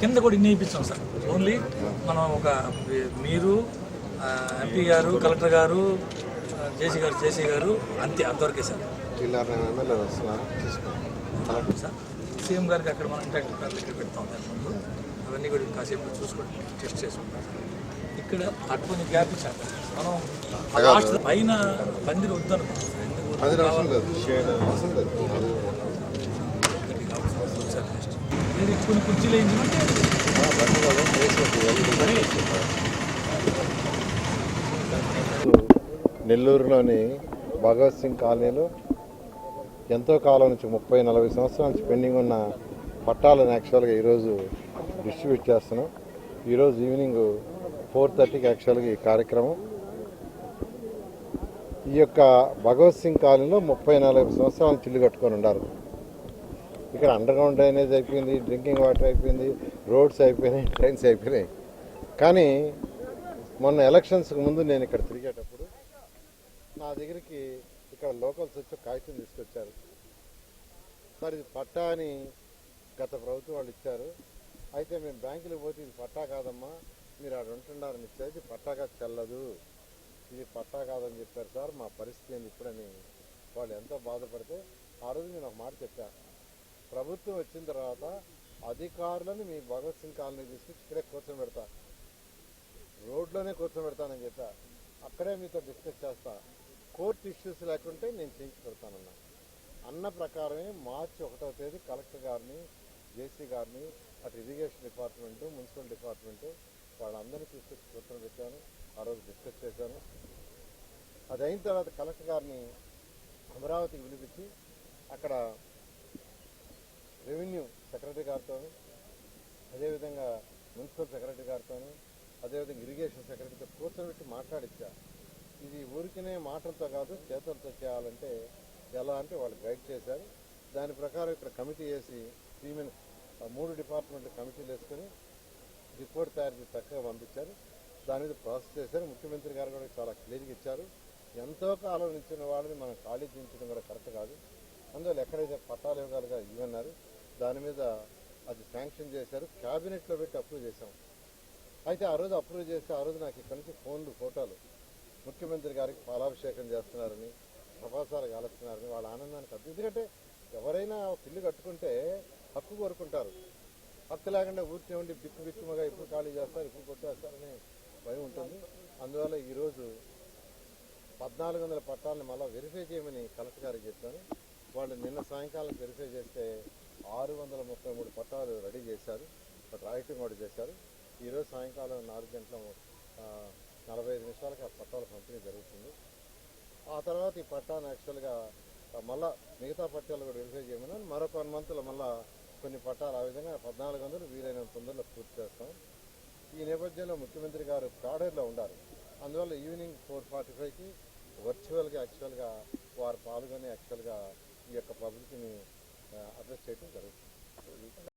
కింద కూడా ఇన్ని ఇప్పించాం సార్. ఓన్లీ మనం ఒక మీరు ఎంపీ గారు కలెక్టర్ గారు జేసీ గారు జేసీ గారు అంతే అంతవరకే సార్. సీఎం గారికి అక్కడ మనం ఇంటాక్ట్ కార్లు ఇక్కడ పెడతాం దాని ముందు. అవన్నీ కూడా కాసేపు చూసుకొని టెస్ట్ చేసుకుంటాం ఇక్కడ అటు కొంచెం గ్యాప్ ఇచ్చాం మనం లాస్ట్ పైన పందిరి వద్దనుకుంటాం ఎందుకు అది అవసరం నెల్లూరులోని భగత్ సింగ్ కాలనీలో ఎంతో కాలం నుంచి ముప్పై నలభై సంవత్సరాల నుంచి పెండింగ్ ఉన్న పట్టాలను యాక్చువల్గా ఈరోజు డిస్ట్రిబ్యూట్ చేస్తున్నాం. ఈరోజు ఈవినింగ్ ఫోర్ థర్టీకి యాక్చువల్గా ఈ కార్యక్రమం. ఈ యొక్క భగవత్ సింగ్ కాలనీలో ముప్పై నలభై సంవత్సరాలు చిల్లు ఇల్లు కట్టుకొని ఉన్నారు. ఇక్కడ అండర్ గ్రౌండ్ డ్రైనేజ్ అయిపోయింది డ్రింకింగ్ వాటర్ అయిపోయింది రోడ్స్ అయిపోయినాయి ట్రైన్స్ అయిపోయినాయి. కానీ మొన్న ఎలక్షన్స్కి ముందు నేను ఇక్కడ తిరిగేటప్పుడు నా దగ్గరికి ఇక్కడ లోకల్స్ వచ్చి కాగితం తీసుకొచ్చారు. సార్ ఇది పట్టా అని గత ప్రభుత్వం వాళ్ళు ఇచ్చారు. అయితే మేము బ్యాంకులకు పోతే ఇది పట్టా కాదమ్మా మీరు ఆడ ఉంటున్నారని ఇచ్చారు. ఇది పట్టాగా చెల్లదు. ఇది పట్టా కాదని చెప్పారు సార్ మా పరిస్థితి ఏంది ఇప్పుడని వాళ్ళు ఎంతో బాధపడితే ఆ రోజు నేను ఒక మాట చెప్పాను ప్రభుత్వం వచ్చిన తర్వాత అధికారులను మీ భగత్ సింగ్ కాలనీ తీసుకొచ్చి ఇక్కడే కూర్చోబెడతా రోడ్లోనే కూర్చోబెడతానని చెప్పా. అక్కడే మీతో డిస్కస్ చేస్తా. కోర్టు ఇష్యూస్ లేకుంటే నేను చేయించి పెడతానన్నా. అన్న ప్రకారమే మార్చి ఒకటో తేదీ కలెక్టర్ గారిని జేసీ గారిని అటు ఇరిగేషన్ డిపార్ట్మెంటు మున్సిపల్ డిపార్ట్మెంటు వాళ్ళందరినీ తీసుకొచ్చి పెట్టాను ఆ రోజు డిస్కస్ చేశాను. అది అయిన తర్వాత కలెక్టర్ గారిని అమరావతికి పిలిపించి అక్కడ రెవెన్యూ సెక్రటరీ గారితో అదేవిధంగా మున్సిపల్ సెక్రటరీ గారితో అదేవిధంగా ఇరిగేషన్ సెక్రటరీతో కూర్చోబెట్టి మాట్లాడిచ్చా. ఇది ఊరికనే మాటలతో కాదు చేతులతో చేయాలంటే ఎలా అంటే వాళ్ళు గైడ్ చేశారు. దాని ప్రకారం ఇక్కడ కమిటీ వేసి త్రీ మూడు డిపార్ట్మెంట్ కమిటీలు వేసుకొని రిపోర్ట్ తయారు చేసి చక్కగా పంపించారు. దాని మీద ప్రాసెస్ చేశారు. ముఖ్యమంత్రి గారు కూడా చాలా క్లియర్గా ఇచ్చారు. ఎంతో కాలం ఇచ్చిన వాళ్ళని మనం ఖాళీ చేయించడం కూడా కరెక్ట్ కాదు. అందువల్ల ఎక్కడైతే పట్టాలు ఇవ్వగలగా ఇవన్నారు దాని మీద అది శాంక్షన్ చేశారు. క్యాబినెట్లో పెట్టి అప్రూవ్ చేశాం. అయితే ఆ రోజు అప్రూవ్ చేస్తే ఆ రోజు నాకు ఇక్కడ నుంచి ఫోన్లు ఫోటోలు ముఖ్యమంత్రి గారికి పాలాభిషేకం చేస్తున్నారని ప్రపాసాలు కాలుస్తున్నారని వాళ్ళ ఆనందానికి అర్థం. ఎందుకంటే ఎవరైనా ఒక ఇల్లు కట్టుకుంటే హక్కు కోరుకుంటారు. హక్కు లేకుండా ఊరికే ఉండి బిక్కు బిక్కుమగా ఇప్పుడు ఖాళీ చేస్తారు ఇప్పుడు కొట్టేస్తారని భయం ఉంటుంది. అందువల్ల ఈరోజు పద్నాలుగు వందల పట్టాలను మళ్ళీ వెరిఫై చేయమని కలెక్టర్ గారికి చెప్పాను. వాళ్ళు నిన్న సాయంకాలం వెరిఫై చేస్తే ఆరు వందల ముప్పై మూడు పట్టాలు రెడీ చేశారు. రాయటం కూడా చేశారు. ఈరోజు సాయంకాలం నాలుగు గంటల నలభై ఐదు నిమిషాలకి ఆ పట్టాల పంపిణీ జరుగుతుంది. ఆ తర్వాత ఈ పట్టాను యాక్చువల్గా మళ్ళా మిగతా పట్టాలు కూడా వెరిఫై చేయమని మరొక వన్ మంత్లో మళ్ళా కొన్ని పట్టాలు ఆ విధంగా పద్నాలుగు వందలు వీలైనంత తొందరలో పూర్తి చేస్తాం. ఈ నేపథ్యంలో ముఖ్యమంత్రి గారు కాడేరులో ఉండారు అందువల్ల ఈవినింగ్ ఫోర్ ఫార్టీ ఫైవ్కి వర్చువల్గా యాక్చువల్గా వారు పాల్గొని యాక్చువల్గా ఈ యొక్క పబ్లిక్ని అడ్రస్ చేయడం జరుగుతుంది.